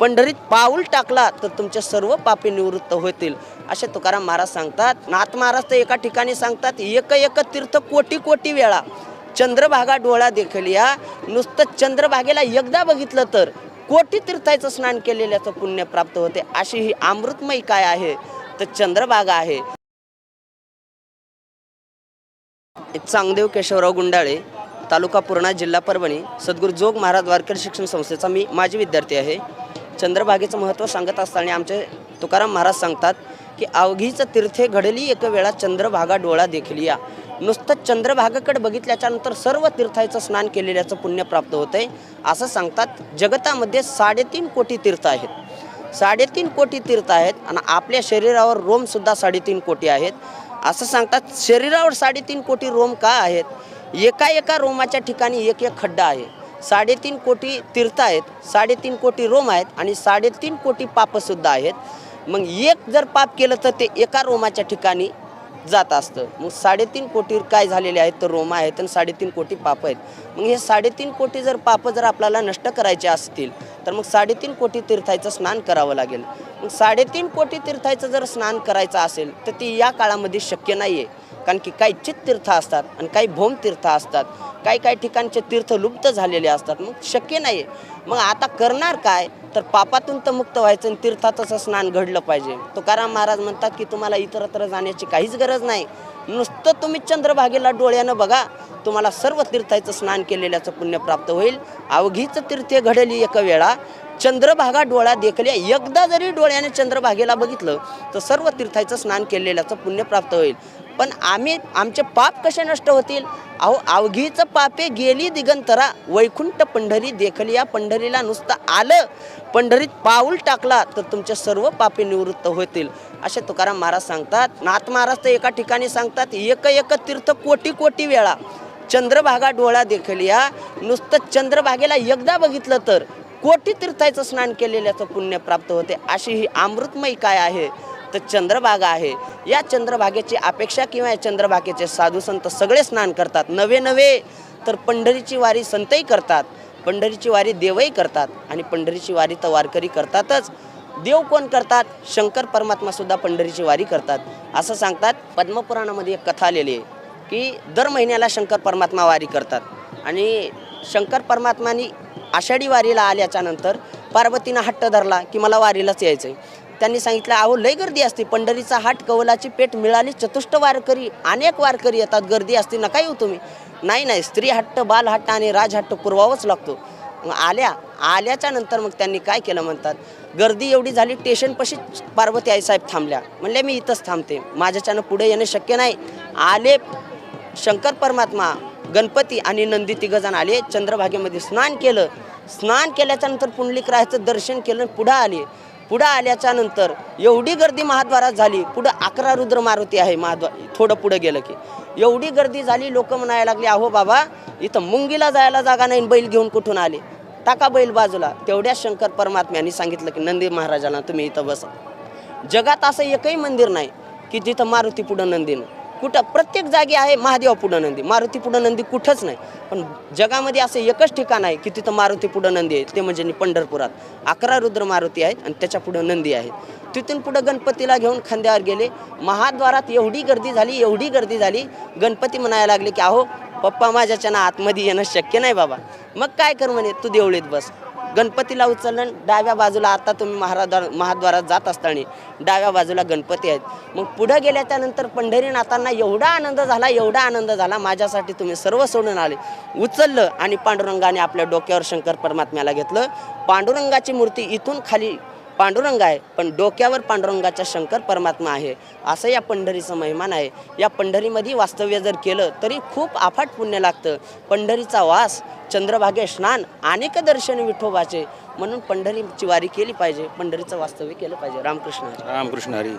पंढरीत पाऊल टाकला तर तुमचे सर्व पापी निवृत्त होतील. असे तुकाराम महाराज सांगतात. नाथ महाराज तर एका ठिकाणी सांगतात एक एक तीर्थ कोटी कोटी वेळा. चंद्रभागा डोळा देखील या. नुसतं चंद्रभागेला एकदा बघितलं तर कोटी तीर्थाचं स्नान केलेल्याचं पुण्य प्राप्त होते. अशी ही अमृतमयी काय आहे? तर चंद्रभागा आहे. चांगदेव केशवराव गुंडाळे तालुका पूर्णा जिल्हा परभणी सद्गुरू जोग महाराज वारकरी शिक्षण संस्थेचा मी माजी विद्यार्थी आहे. चंद्रभागेचं महत्त्व सांगत असताना आमचे तुकाराम महाराज सांगतात की अवघीचं तीर्थे घडली एक वेळा चंद्रभागा डोळा देखील या. नुसतं चंद्रभागाकडे बघितल्याच्यानंतर सर्व तीर्थाचं स्नान केलेल्याचं पुण्य प्राप्त होतंय. असं सांगतात जगतामध्ये साडेतीन कोटी तीर्थ आहेत. साडेतीन कोटी तीर्थ आहेत आणि आपल्या शरीरावर रोमसुद्धा साडेतीन कोटी आहेत. असं सांगतात शरीरावर साडेतीन कोटी रोम का आहेत? एका एका रोमाच्या ठिकाणी एक एक खड्डा आहे. साडेतीन कोटी तीर्थ आहेत साडेतीन कोटी रोम आहेत आणि साडेतीन कोटी पापसुद्धा आहेत. मग एक जर पाप केलं तर ते एका रोमाच्या ठिकाणी जात असतं. मग साडेतीन कोटी काय झालेले आहेत तर रोमा आहेत आणि साडेतीन कोटी पाप आहेत. मग हे साडेतीन कोटी जर पापं जर आपल्याला नष्ट करायचे असतील तर मग साडेतीन कोटी तीर्थाचं स्नान करावं लागेल. मग साडेतीन कोटी तीर्थाचं जर स्नान करायचं असेल तर ती या काळामध्ये शक्य नाही आहे कारण की काही चित्तीर्थ असतात आणि काही भौमतीर्थ असतात. काही काही ठिकाणचे तीर्थ लुप्त झालेले असतात. मग शक्य नाही आहे मग आता करणार काय? तर पापातून तर मुक्त व्हायचं आणि तीर्थातच स्नान घडलं पाहिजे. तुकाराम महाराज म्हणतात की तुम्हाला इतरत्र जाण्याची काहीच गरज नाही. नुसतं तुम्ही चंद्रभागेला डोळ्यानं बघा तुम्हाला सर्व तीर्थाचं स्नान केलेल्याचं पुण्य प्राप्त होईल. अवघीच तीर्थे घडली एक वेळा. चंद्रभागा डोळा देखल्या एकदा जरी डोळ्याने चंद्रभागेला बघितलं तर सर्व तीर्थाचं स्नान केलेल्याचं पुण्य प्राप्त होईल. पण आम्ही आमचे पाप कसे नष्ट होतील? अहो अवघीचं पापे गेली दिगंतरा. वैकुंठ पंढरी देखलिया पंढरीला नुसतं आलं पंढरीत पाऊल टाकला तर तुमचे सर्व पापे निवृत्त होतील. असे तुकाराम महाराज सांगतात. नाथ महाराज तर एका ठिकाणी सांगतात एक एक तीर्थ कोटी कोटी वेळा. चंद्रभागा डोळा देखलिया. नुसतं चंद्रभागेला एकदा बघितलं तर कोटी तीर्थाचं स्नान केलेल्याचं पुण्य प्राप्त होते. अशी ही अमृतमयी काय आहे? तर चंद्रभागा आहे. या चंद्रभागेची अपेक्षा किंवा या चंद्रभागेचे साधू संत सगळे स्नान करतात. नवे नवे. तर पंढरीची वारी संतही करतात. पंढरीची वारी देवही करतात. आणि पंढरीची वारी तर वारकरी करतातच. देव कोण करतात? शंकर परमात्मा सुद्धा पंढरीची वारी करतात. असं सांगतात पद्मपुराणामध्ये एक कथा आलेली आहे की दर महिन्याला शंकर परमात्मा वारी करतात. आणि शंकर परमात्मानी आषाढी वारीला आल्याच्यानंतर पार्वतीनं हट्ट धरला की मला वारीलाच यायचं आहे त्यांनी सांगितलं अहो लय गर्दी असते. पंढरीचा हाट कवलाची पेठ मिळाली चतुष्ट वारकरी अनेक वारकरी येतात. गर्दी असते नका येऊ तुम्ही. नाही नाही. स्त्री हट्ट बाल हट्ट आणि राजहट्ट पुरवावंच लागतो. मग आल्या आल्याच्यानंतर मग त्यांनी काय केलं म्हणतात गर्दी एवढी झाली स्टेशनपाशी पार्वती आईसाहेब थांबल्या. म्हणले मी इथंच थांबते. माझ्याच्यानं पुढे येणं शक्य नाही. आले शंकर परमात्मा गणपती आणि नंदी तिघजण आले. चंद्रभागेमध्ये स्नान केलं. स्नान केल्याच्यानंतर पुंडलिकरायाचं दर्शन केलं पुढं आले. पुढं आल्याच्यानंतर एवढी गर्दी महाद्वारात झाली. पुढं अकरा रुद्र मारुती आहे महाद्वार थोडं पुढं गेलं की. एवढी गर्दी झाली लोक म्हणायला लागली अहो बाबा इथं मुंगीला जायला जागा नाही बैल घेऊन कुठून आले? टाका बैल बाजूला. तेवढ्या शंकर परमात्म्याने सांगितलं की नंदी महाराजांना तुम्ही इथं बसा. जगात असं एकही मंदिर नाही की जिथं मारुती पुढं नंदीनं. कुठं प्रत्येक जागी आहे महादेवा पुढं नंदी मारुती पुढं नंदी कुठंच नाही. पण जगामध्ये असं एकच ठिकाण आहे की तिथं मारुती पुढं नंदी आहे. ते म्हणजे पंढरपुरात. अकरा रुद्र मारुती आहेत आणि त्याच्या पुढं नंदी आहेत तिथून पुढं गणपतीला घेऊन खांद्यावर गेले. महाद्वारात एवढी गर्दी झाली एवढी गर्दी झाली. गणपती म्हणायला लागले की अहो पप्पा माझ्याच्यानं आतमध्ये येणं शक्य नाही बाबा. मग काय कर म्हणे तू देवळीत बस. गणपतीला उचललं डाव्या बाजूला आता तुम्ही महाराद्वार महाद्वारात जात असताना डाव्या बाजूला गणपती आहेत. मग पुढं गेल्याच्यानंतर पंढरीनाथांना एवढा आनंद झाला एवढा आनंद झाला माझ्यासाठी तुम्ही सर्व सोडून आले. उचललं आणि पांडुरंगाने आपल्या डोक्यावर शंकर परमात्म्याला घेतलं. पांडुरंगाची मूर्ती इथून खाली पांडुरंग आहे पण डोक्यावर पांडुरंगाचा शंकर परमात्मा आहे असं या पंढरीचं महिमान आहे. या पंढरीमध्ये वास्तव्य जर केलं तरी खूप अफाट पुण्य लागतं. पंढरीचा वास चंद्रभागे स्नान अनेक दर्शन विठोबाचे. म्हणून पंढरीची वारी केली पाहिजे पंढरीचं वास्तव्य केलं पाहिजे. रामकृष्ण रामकृष्ण हरी.